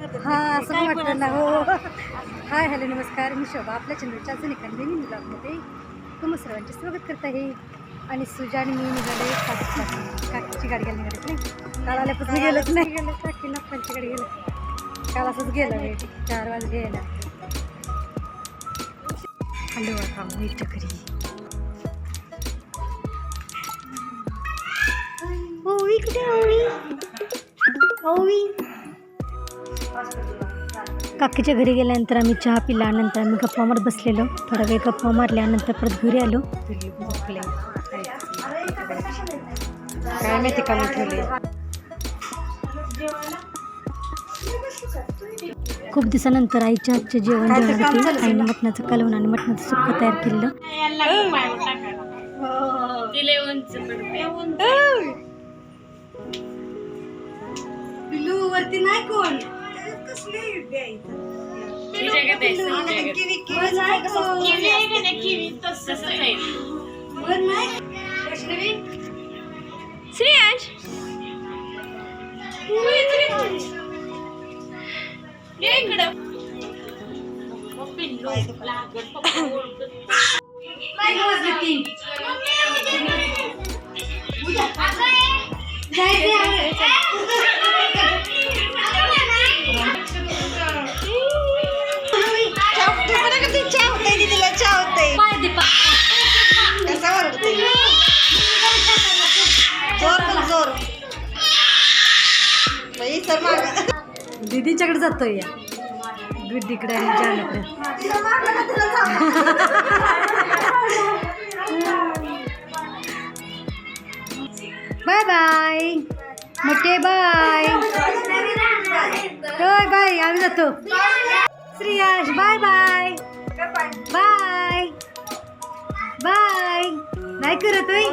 हा असं वाटतं ना हो. हाय हॅलो नमस्कार. मी शोभा आपल्या चंद्रच्या अजून एका नवीन ब्लॉगमध्ये तुम्ही सर्वांचे स्वागत करत आहे. आणि सुजा आणि मी निघाले काकी काकीची गाडी घ्यायला निघाले नाही काल आल्यापासून गेलोच नाही. गेलो काकी नप्पांची गाडी गेलो. काल असंच गेलं वेळ चार वाजले यायला. हॅलो आता मी टकरी ओवी कुठे ओवी ओवी काकीच्या घरी गेल्यानंतर आम्ही चहा पिल्यानंतर आम्ही गप्पा मारत बसलेलो. थोडा वेळ गप्पा मारल्यानंतर परत घरी आलो. काय माहिती का मी ठेवले खूप दिवसानंतर आईच्या हातचे जेवण जेवणासाठी आईने मटणाचं कालवण आणि मटणाचं सुक्क तयार पिलू वरती नाही कोण? श्रेयांश. इकडं. जायचं ये दीदीच्याकडे जातोय या. गुड्डीकडे आणि जानकडे बाय बाय. मोठे बाय. होय बाय आम्ही जातो. Shriyash bye bye. Bye. Bye. Bye करत होय.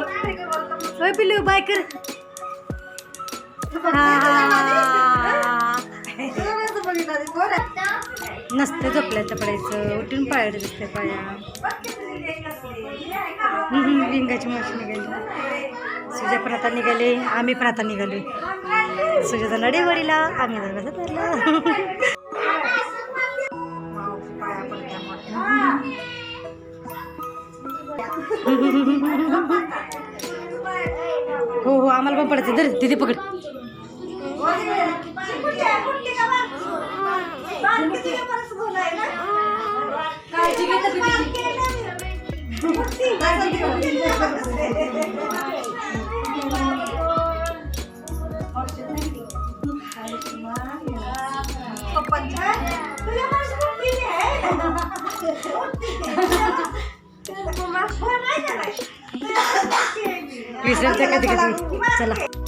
होय पिल्लू बाय कर. हा. नसतं झोपल्याचं पडायचं. उठून पायात दिसते पाया. लिंगाची माशी निघाली. सुजा पण आता निघाले. आम्ही पण आता निघालो. सुजाचा नडेवाडीला आम्ही कसं धरला. हो हो आम्हाला पण पडायचं. दर तिथे पकड. विसरते कधी कधी चला.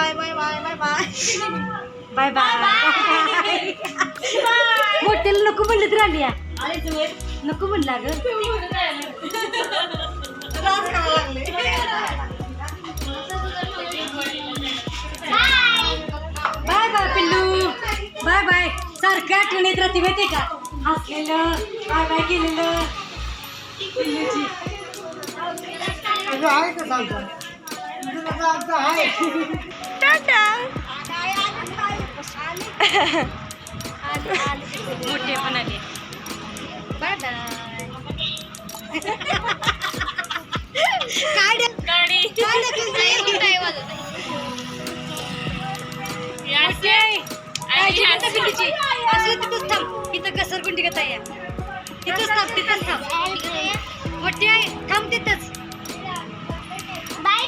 Bye bye bye bye bye मोठ्याला नको म्हणलं तर आली. नको म्हणला ग. बाय बाय पिल्लू. बाय बाय सारखं आठवण येत राहते माहितीये का? हसलेलं बाय बाय केलेलं. पिल्लूची. टाटा. मोठे पण आले. गाडी. इथं घसरगुंडी घेता या. तिथंच थांब तिथंच थांब. मोठी आहे थांब तिथंच.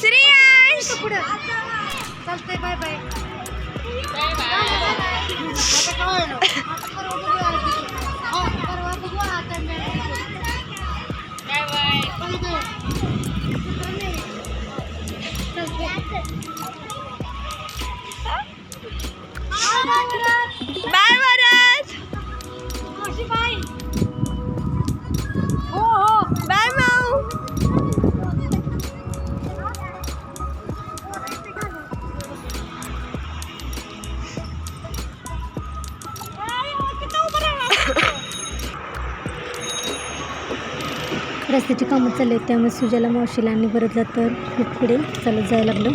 श्रेयांश! पुढं चालतंय बाय बाय बाय रस्त्याची कामं चालली आहेत त्यामुळे सुजाला मावशीला आणि बरतला तर पुढे चालत जायला लागलं.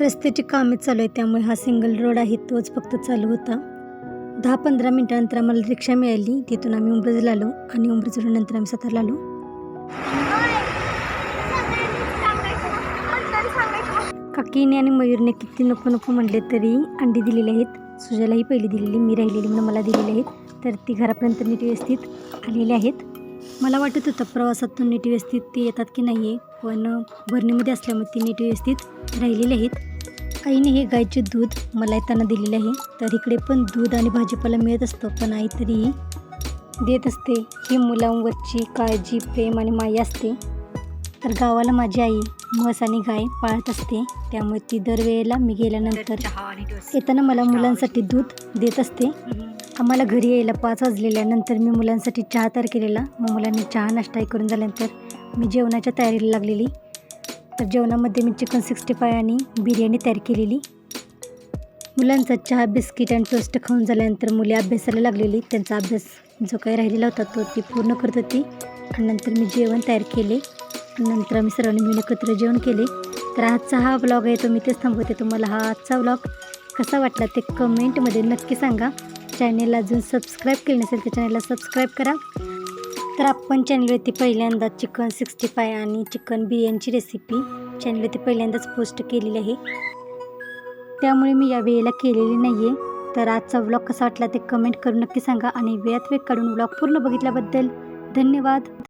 रस्त्याची कामे चालू आहेत त्यामुळे हा सिंगल रोड आहे तोच फक्त चालू होता. दहा पंधरा मिनटानंतर आम्हाला रिक्षा मिळाली तिथून आम्ही उंब्रजला आलो आणि उंबरजून नंतर आम्ही सातारला आलो. काकीने आणि मयूरने किती नको नको म्हटले तरी अंडी दिलेली आहेत. सुजालाही पहिली दिलेली मी राहिलेली म्हणून मला दिलेली आहेत. तर ती घरापर्यंत नीट व्यवस्थित आलेली आहेत. मला वाटत होतं प्रवासातून नीट व्यवस्थित ते येतात की नाही आहे पण भरणीमध्ये असल्यामुळे ती नीट व्यवस्थित राहिलेली आहेत. आईने हे गायचे दूध मला येताना दिलेले आहे. तर इकडे पण दूध आणि भाजीपाला मिळत असतो पण आई तरीही देत असते. ही मुलांवरची काळजी प्रेम आणि माया असते. तर गावाला माझी आई म्हस आणि गाय पाळत असते. त्यामुळे ती दरवेळेला मी गेल्यानंतर येताना मला मुलांसाठी दूध देत असते. आम्हाला घरी यायला पाच वाजलेल्यानंतर मी मुलांसाठी चहा तयार केलेला. मग मुलांनी चहा नाश्ता करून झाल्यानंतर मी जेवणाच्या तयारीला लागलेली. तर जेवणामध्ये मी चिकन सिक्स्टी फाय आणि बिर्याणी तयार केलेली. मुलांचा चहा बिस्किट आणि टोस्ट खाऊन झाल्यानंतर मुले अभ्यासाला लागलेली. त्यांचा अभ्यास जो काही राहिलेला होता तो ती पूर्ण करत होती. आणि नंतर मी जेवण तयार केले. नंतर आम्ही सर्वांनी मिळून एकत्र जेवण केले. तर आजचा हा ब्लॉग आहे तो मी तेच थांबवते. तुम्हाला हा आजचा ब्लॉग कसा वाटला ते कमेंटमध्ये नक्की सांगा. चॅनेलला अजून सबस्क्राईब केलं नसेल तर चॅनलला सबस्क्राईब करा. तर आपण चॅनलवरती पहिल्यांदा चिकन सिक्स्टी फाय आणि चिकन बिर्याणीची रेसिपी चॅनलवरती पहिल्यांदाच पोस्ट केलेली आहे. त्यामुळे मी या वेळेला केलेली नाही आहे तर आजचा व्लॉग कसा वाटला ते कमेंट करून नक्की सांगा आणि वेळात वेळ काढून व्लॉग पूर्ण बघितल्याबद्दल धन्यवाद.